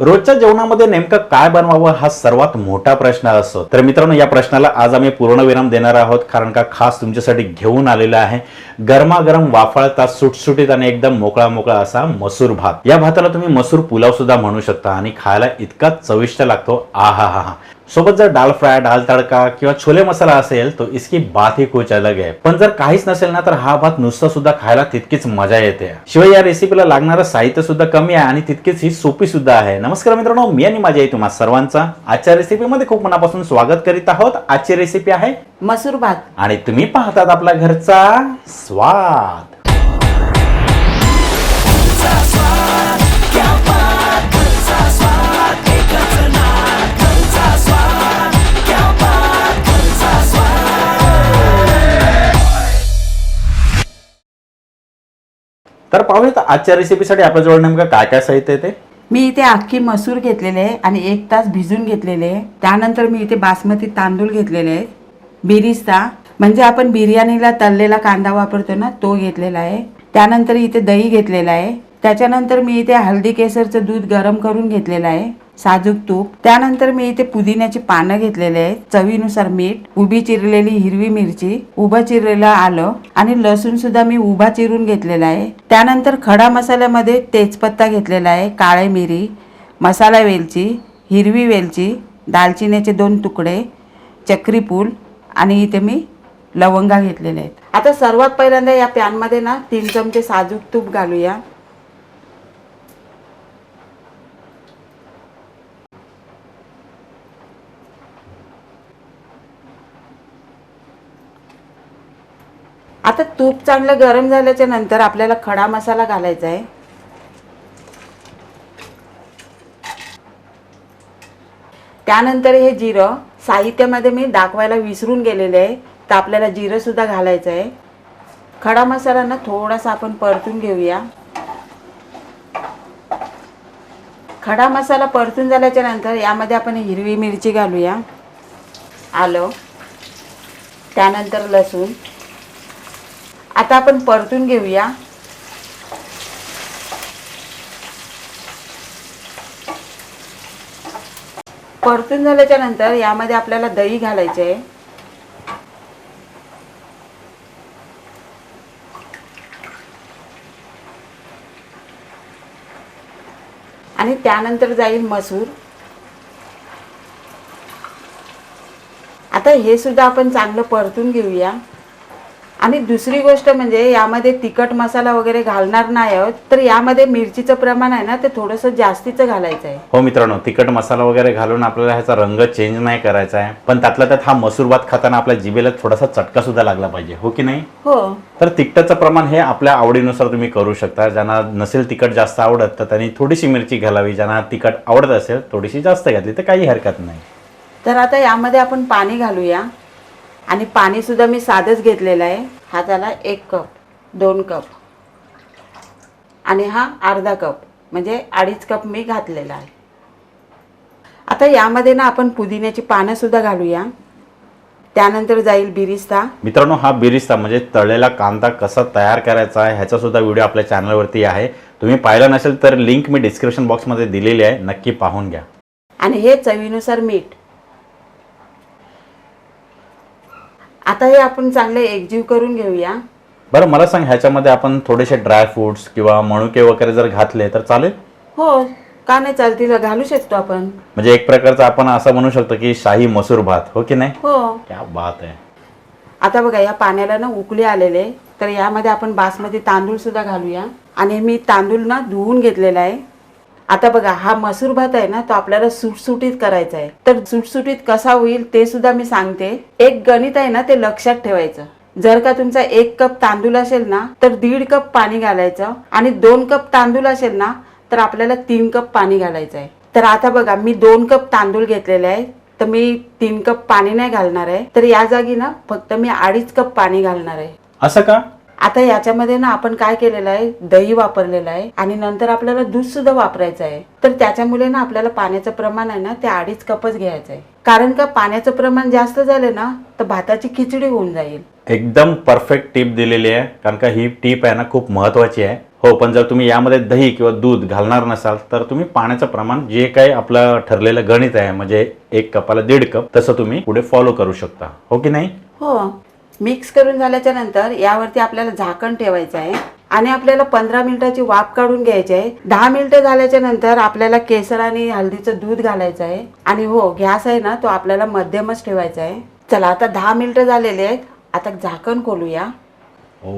रोजच्या जेवणामध्ये नेमकं काय बनवावं हा सर्वात मोठा प्रश्न असतो. तर मित्रांनो या प्रश्नाला आज आम्ही पूर्णविराम देणार आहोत कारण का खास तुमच्यासाठी घेऊन आलेला आहे गरमागरम वाफाळता सुटसुटीत आणि एकदम मोकळा मोकळा असा मसूर भात. या भाताला तुम्ही मसूर पुलाव सुद्धा म्हणू शकता आणि खायला इतका चविष्ट लागतो. आ हा हा हा सोबत जर दाल फ्राय दाल तडका किंवा छोले मसाला असेल तो इसकी बात ही कुछ अलग आहे पण जर काहीच नसेल ना तर हा भात नुसता सुद्धा खायला तितकीच मजा येते. शिवाय या रेसिपीला लागणारं साहित्य सुद्धा कमी आहे आणि तितकीच ही सोपी सुद्धा आहे. नमस्कार मित्रांनो मी आणि माझ्या आई तुम्हा सर्वांचा आजच्या रेसिपीमध्ये खूप मनापासून स्वागत करीत आहोत. आजची रेसिपी आहे मसूर भात. आणि तुम्ही पाहतात आपल्या घरचा स्वाद. तर पाहूयात आजच्या रेसिपीसाठी आपल्याजवळ नेमकं काय काय साहित्य आहे ते? मी इथे अख्खी मसूर घेतलेले आहे आणि एक तास भिजून घेतलेले आहे. त्यानंतर मी इथे बासमती तांदूळ घेतलेले आहेत. बिरिस्ता म्हणजे आपण बिर्याणीला तळलेला कांदा वापरतो ना तो घेतलेला आहे. त्यानंतर इथे दही घेतलेला आहे. त्याच्यानंतर मी इथे हळदी केसरचं दूध गरम करून घेतलेलं आहे साजूक तूप. त्यानंतर मी इथे पुदिन्याची पानं घेतलेले आहेत चवीनुसार मीठ उभी चिरलेली हिरवी मिरची उभं चिरलेलं आलं आणि लसूण सुद्धा मी उभा चिरून घेतलेला आहे. त्यानंतर खडा मसाल्यामध्ये तेजपत्ता घेतलेला आहे काळे मिरी मसाला वेलची हिरवी वेलची दालचिनीचे दोन तुकडे चक्रीपूल आणि इथे मी लवंगा घेतलेले आहेत. आता सर्वात पहिल्यांदा या पॅनमध्ये ना तीन चमचे साजूक तूप घालूया. आता तूप चांगलं गरम झाल्याच्यानंतर आपल्याला खडा मसाला घालायचा आहे. त्यानंतर हे जिरं साहित्यामध्ये मी दाखवायला विसरून गेलेले आहे. तर आपल्याला जिरंसुद्धा घालायचं आहे. खडा मसाला ना थोडासा आपण परतून घेऊया. खडा मसाला परतून झाल्याच्यानंतर यामध्ये आपण हिरवी मिरची घालूया. आलं. त्यानंतर लसूण. आता आपण परतून घेऊया. परतून झाल्याच्यानंतर यामध्ये आपल्याला दही घालायचे आहे. आणि त्यानंतर जाईल मसूर. आता हे सुद्धा आपण चांगलं परतून घेऊया. आणि दुसरी गोष्ट म्हणजे यामध्ये तिखट मसाला वगैरे घालणार नाही आहोत तर यामध्ये मिरचीचं प्रमाण आहे ना ते थोडंसं जास्तीचं घालायचं आहे हो मित्रांनो तिखट मसाला वगैरे घालून आपल्याला ह्याचा रंग चेंज नाही करायचा आहे. पण त्यातल्या त्यात हा मसूर भात खाताना आपल्या जिभेला थोडासा चटका सुद्धा लागला पाहिजे हो की नाही? हो. तर तिखटाचं प्रमाण हे आपल्या आवडीनुसार तुम्ही करू शकता. ज्यांना नसेल तिखट जास्त आवडत तर त्यांनी थोडीशी मिरची घालावी. ज्यांना तिखट आवडत असेल थोडीशी जास्त घातली तर काही हरकत नाही. तर आता यामध्ये आपण पाणी घालूया. आणि पाणी सुद्धा मी साधंच घेतलेलं आहे. हा झाला एक कप दोन कप. आणि हा अर्धा कप म्हणजे अडीच कप मी घातलेला आहे. आता यामध्ये ना आपण पुदिन्याची पानं सुद्धा घालूया. त्यानंतर जाईल बिरिस्ता. मित्रांनो हा बिरिस्ता म्हणजे तळलेला कांदा कसा तयार करायचा आहे ह्याचा सुद्धा व्हिडिओ आपल्या चॅनलवरती आहे. तुम्ही पाहिला नसेल तर लिंक मी डिस्क्रिप्शन बॉक्समध्ये दिलेली आहे नक्की पाहून घ्या. आणि हे चवीनुसार मीठ. आता हे आपण चांगले एकजीव करून घेऊया. बरं मला सांग ह्याच्यामध्ये आपण थोडेसे ड्राय फ्रुट्स किंवा मणुके वगैरे जर घातले तर चालेल? हो का नाही चालतील? घालू शकतो आपण. म्हणजे एक प्रकारचा आपण असं म्हणू शकतो की शाही मसूर भात हो की नाही? हो. क्या बात आहे. आता बघा या पाण्याला ना उकळी आलेले तर यामध्ये आपण बासमती तांदूळ सुद्धा घालूया. आणि मी तांदूळ ना धुवून घेतलेला आहे. आता बघा हा मसूर भात आहे ना तो आपल्याला सुटसुटीत करायचा आहे. तर सुटसुटीत कसा होईल ते सुद्धा मी सांगते. एक गणित आहे ना ते लक्षात ठेवायचं. जर का तुमचा एक कप तांदूळ असेल ना तर दीड कप पाणी घालायचं आणि दोन कप तांदूळ असेल ना तर आपल्याला तीन कप पाणी घालायचं आहे. तर आता बघा मी दोन कप तांदूळ घेतलेले आहे. तर मी तीन कप पाणी नाही घालणार आहे. तर या जागी ना फक्त मी अडीच कप पाणी घालणार आहे. असं का? आता याच्यामध्ये ना आपण काय केलेलं आहे? दही वापरलेलं आहे. आणि नंतर आपल्याला दूध सुद्धा वापरायचं आहे. तर त्याच्यामुळे ना आपल्याला पाण्याचं प्रमाण आहे ना ते अडीच कपच घ्यायचं आहे. कारण का पाण्याचं प्रमाण जास्त झालं ना तर भाताची खिचडी होऊन जाईल. एकदम परफेक्ट टीप दिलेली आहे. कारण का ही टीप आहे ना खूप महत्वाची आहे. हो पण जर तुम्ही यामध्ये दही किंवा दूध घालणार नसाल तर तुम्ही पाण्याचं प्रमाण जे काही आपलं ठरलेलं गणित आहे म्हणजे एक कपाला दीड कप तसं तुम्ही पुढे फॉलो करू शकता. हो की नाही? हो. मिक्स करून झाल्याच्यानंतर यावरती आपल्याला झाकण ठेवायचं आहे. आणि आपल्याला पंधरा मिनिटाची वाफ काढून घ्यायची आहे. दहा मिनिटं झाल्याच्यानंतर आपल्याला केसर आणि हळदीचं दूध घालायचं आहे. आणि हो गॅस आहे ना तो आपल्याला मध्यमच ठेवायचा आहे. चला आता दहा मिनिटं झालेले आहेत. आता झाकण खोलूया. ओ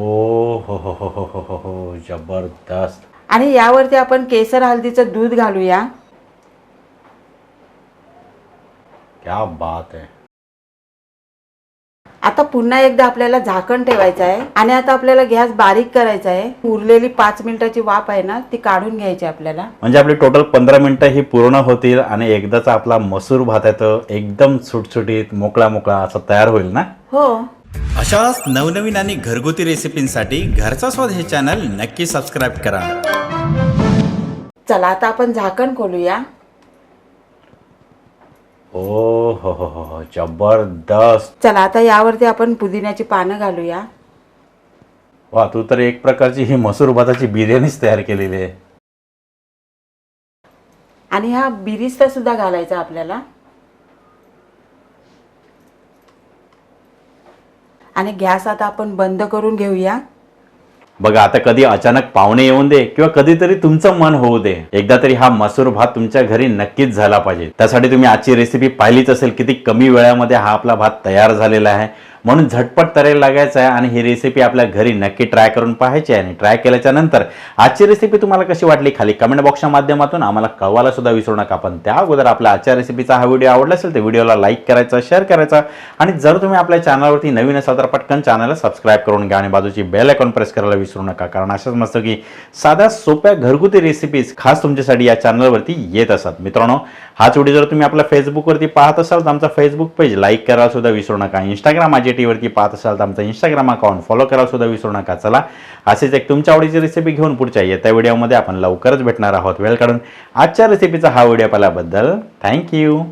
हो हो हो हो हो हो हो जबरदस्त. आणि यावरती आपण केसर हळदीचं दूध घालूया. क्या बात आहे. आता पुन्हा एकदा आपल्याला झाकण ठेवायचं आहे आणि आता आपल्याला गॅस बारीक करायचा आहे. उरलेली पाच मिनिटाची वाफ आहे ना ती काढून घ्यायची आपल्याला. म्हणजे आपली टोटल पंधरा मिनिटं ही पूर्ण होतील आणि एकदाचा आपला मसूर भात आहे तो एकदम सुटसुटीत मोकळा मोकळा असा तयार होईल ना? हो. अशाच नवनवीन आणि घरगुती रेसिपींसाठी घरचा स्वाद हे चॅनल नक्की सबस्क्राईब करा. चला आता आपण झाकण खोलूया. ओ हो हो हो हो. जबरदस्त. चला आता यावरती आपण पुदिन्याची पानं घालूया. वा तू तर एक प्रकारची ही मसूर भाताची बिर्याणीच तयार केलेली आहे. आणि हा बिरिस्ता सुद्धा घालायचा आपल्याला. आणि गॅस आता आपण बंद करून घेऊया. बघा आता कधी अचानक पाहुणे येऊन दे किंवा कधीतरी तुमचं मन होऊ दे. एकदा तरी हा मसूर भात तुमच्या घरी नक्कीच झाला पाहिजे. त्यासाठी तुम्ही आजची रेसिपी पाहिलीच असेल किती कमी वेळामध्ये हा आपला भात तयार झालेला आहे. म्हणून झटपट तऱ्हेला लागायचं आहे आणि ही रेसिपी आपल्या घरी नक्की ट्राय करून पाहायची आहे. आणि ट्राय केल्याच्यानंतर आजची रेसिपी तुम्हाला कशी वाटली खाली कमेंट बॉक्सच्या माध्यमातून आम्हाला कळवायला सुद्धा विसरू नका. पण त्या अगोदर आपल्या आजच्या रेसिपीचा हा व्हिडिओ आवडला असेल तर व्हिडिओला लाईक करायचा शेअर करायचा आणि जर तुम्ही आपल्या चॅनलवरती नवीन असाल तर पटकन चॅनलला सबस्क्राईब करून घ्या आणि बाजूची बेल आयकॉन प्रेस करायला विसरू नका. कारण अशाच मस्त की साध्या सोप्या घरगुती रेसिपीज खास तुमच्यासाठी या चॅनलवरती येत असतात. मित्रांनो हाच व्हिडिओ जर तुम्ही आपल्या फेसबुकवरती पाहत असाल तर आमचा फेसबुक पेज लाईक करायला सुद्धा विसरू नका. इंस्टाग्राम माझी टीवरती पाहत असाल तर आमचा इंस्टाग्राम अकाउंट फॉलो करायला सुद्धा विसरू नका. चला असेच एक तुमच्या आवडीची रेसिपी घेऊन पुढच्या येत्या व्हिडिओमध्ये आपण लवकरच भेटणार आहोत. वेळ काढून आजच्या रेसिपीचा हा व्हिडिओ पाहिल्याबद्दल थँक्यू